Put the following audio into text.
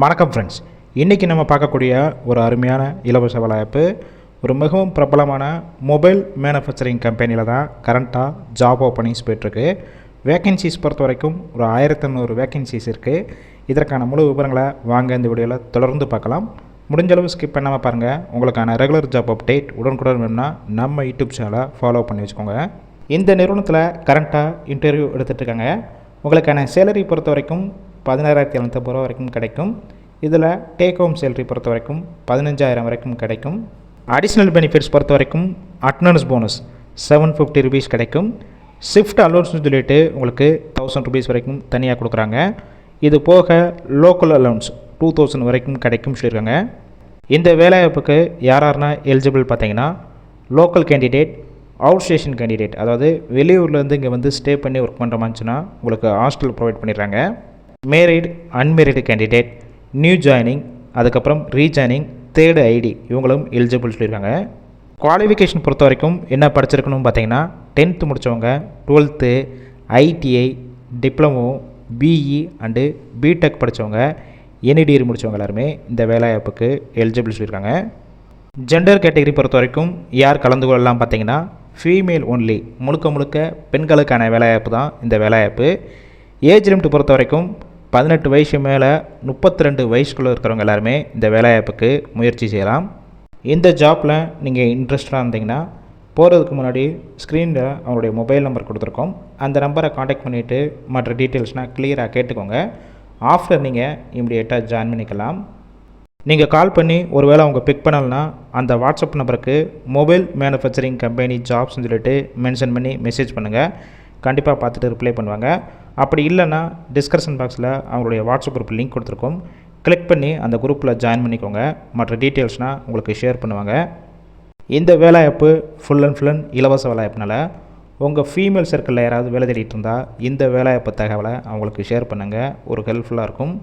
வணக்கம் ஃப்ரெண்ட்ஸ் இன்றைக்கி நம்ம பார்க்கக்கூடிய ஒரு அருமையான இலவச வேலைவாய்ப்பு ஒரு மிகவும் பிரபலமான மொபைல் மேனுஃபேக்சரிங் கம்பெனியில் தான் கரண்ட்டாக ஜாப் ஓப்பனிங்ஸ் போயிட்டுருக்கு. வேக்கன்சிஸ் பொறுத்த வரைக்கும் ஒரு ஆயிரத்தி ஐநூறு வேக்கன்சிஸ் இருக்குது இதற்கான முழு விவரங்களை வாங்க இந்த வீடியோவில் தொடர்ந்து பார்க்கலாம். முடிஞ்சளவு ஸ்கிப் பண்ணாமல் பாருங்கள் உங்களுக்கான ரெகுலர் ஜாப் அப்டேட் உடனுக்குடன் வேணும்னா நம்ம யூடியூப் சேனலை ஃபாலோ பண்ணி வச்சுக்கோங்க. இந்த நிறுவனத்தில் கரண்ட்டாக இன்டர்வியூ எடுத்துகிட்டு இருக்காங்க. உங்களுக்கான சேலரி பொறுத்த வரைக்கும் பதினாறாயிரத்தி எழுநூத்தம்பது ரூபா வரைக்கும் கிடைக்கும். இதில் டேக் ஹோம் சேலரி பொறுத்த வரைக்கும் பதினஞ்சாயிரம் வரைக்கும் கிடைக்கும். அடிஷ்னல் பெனிஃபிட்ஸ் பொறுத்த வரைக்கும் attendance bonus seven fifty rupees கிடைக்கும். ஷிஃப்ட் அலோன்ஸ்னு சொல்லிட்டு உங்களுக்கு தௌசண்ட் ருபீஸ் வரைக்கும் தனியாக கொடுக்குறாங்க. இது போக லோக்கல் அலௌன்ஸ் டூ தௌசண்ட் வரைக்கும் கிடைக்கும் சொல்லியிருக்காங்க. இந்த வேலைவாய்ப்புக்கு யார் யாருன்னா எலிஜிபிள் பார்த்தீங்கன்னா local candidate out station candidate அதாவது வெளியூர்லேருந்து இங்கே வந்து ஸ்டே பண்ணி ஒர்க் பண்ணுற மாதிரிச்சுன்னா உங்களுக்கு ஹாஸ்டல் ப்ரொவைட் பண்ணிடுறாங்க. Married unmarried candidate new joining அதுக்கப்புறம் ரீஜாயினிங் தேர்டு ஐடி இவங்களும் எலிஜிபிள் சொல்லியிருக்காங்க. குவாலிஃபிகேஷன் பொறுத்த வரைக்கும் என்ன படிச்சிருக்கணும் பார்த்தீங்கன்னா டென்த்து முடித்தவங்க twelfth ITI diploma BE and BTech படித்தவங்க என்இடிஆர் முடித்தவங்க எல்லாருமே இந்த வேலைவாய்ப்புக்கு எலிஜிபிள் சொல்லியிருக்காங்க. ஜெண்டர் கேட்டகரி பொறுத்த வரைக்கும் யார் கலந்து கொள்ளலாம் பார்த்தீங்கன்னா ஃபீமேல் ஒன்லி முழுக்க முழுக்க பெண்களுக்கான வேலைவாய்ப்பு தான் இந்த வேலைவாய்ப்பு. ஏஜ் லிமிட் பொறுத்த வரைக்கும் பதினெட்டு வயசு மேலே முப்பத்தி ரெண்டு வயசுக்குள்ளே இருக்கிறவங்க எல்லாருமே இந்த வேலைவாய்ப்புக்கு முயற்சி செய்யலாம். இந்த ஜாப்பில் நீங்கள் இன்ட்ரெஸ்டாக இருந்தீங்கன்னா போகிறதுக்கு முன்னாடி ஸ்க்ரீனில் அவங்களுடைய மொபைல் நம்பர் கொடுத்துருக்கோம். அந்த நம்பரை காண்டாக்ட் பண்ணிவிட்டு மற்ற டீட்டெயில்ஸ்னால் கிளியராக கேட்டுக்கோங்க. ஆஃப்டர் நீங்கள் இம்மிடியேட்டாக ஜாயின் பண்ணிக்கலாம். நீங்கள் கால் பண்ணி ஒருவேளை அவங்க பிக் பண்ணலனா அந்த வாட்ஸ்அப் நம்பருக்கு மொபைல் மேனுஃபேக்சரிங் கம்பெனி ஜாப்ஸ்னு சொல்லிட்டு மென்ஷன் பண்ணி மெசேஜ் பண்ணுங்கள் கண்டிப்பாக பார்த்துட்டு ரிப்ளை பண்ணுவாங்க. அப்படி இல்லைன்னா டிஸ்கஷன் பாக்ஸில் அவங்களுடைய வாட்ஸ்அப் குரூப் லிங்க் கொடுத்துருக்கோம். கிளிக் பண்ணி அந்த குரூப்பில் ஜாயின் பண்ணிக்கோங்க. மற்ற டீட்டெயில்ஸ்னால் உங்களுக்கு ஷேர் பண்ணுவாங்க. இந்த வேலைவாய்ப்பு ஃபுல் அண்ட் ஃபுல் அண்ட் இலவச வேலைவாய்ப்புனால உங்கள் ஃபீமேல் சர்க்கிளில் யாராவது வேலை தேடிட்டு இருந்தால் இந்த வேலைவாய்ப்பு தகவலை அவங்களுக்கு ஷேர் பண்ணுங்கள் ஒரு ஹெல்ப்ஃபுல்லாக இருக்கும்.